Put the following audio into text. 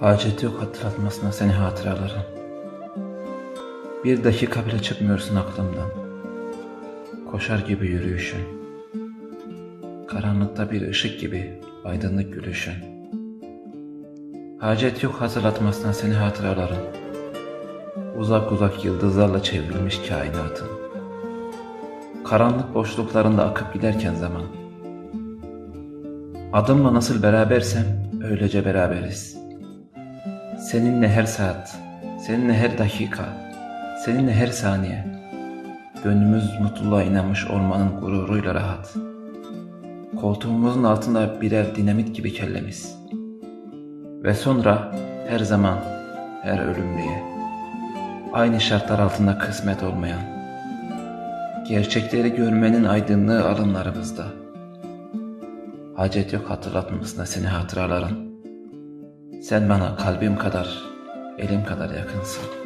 Hacet yok hatırlatmasına seni hatıralarım. Bir dakika bile çıkmıyorsun aklımdan. Koşar gibi yürüyüşün. Karanlıkta bir ışık gibi aydınlık gülüşün. Hacet yok hatırlatmasına seni hatıralarım. Uzak uzak yıldızlarla çevrilmiş kainatın. Karanlık boşluklarında akıp giderken zaman. Adımla nasıl berabersem öylece beraberiz. Seninle her saat, seninle her dakika, seninle her saniye. Gönlümüz mutluluğa inanmış olmanın gururuyla rahat. Koltuğumuzun altında birer dinamit gibi kellemiz. Ve sonra her zaman, her ölümlüye. Aynı şartlar altında kısmet olmayan. Gerçekleri görmenin aydınlığı alınlarımızda. Hacet yok hatırlatmamasına seni hatıraların. Sen bana kalbim kadar, elim kadar yakınsın.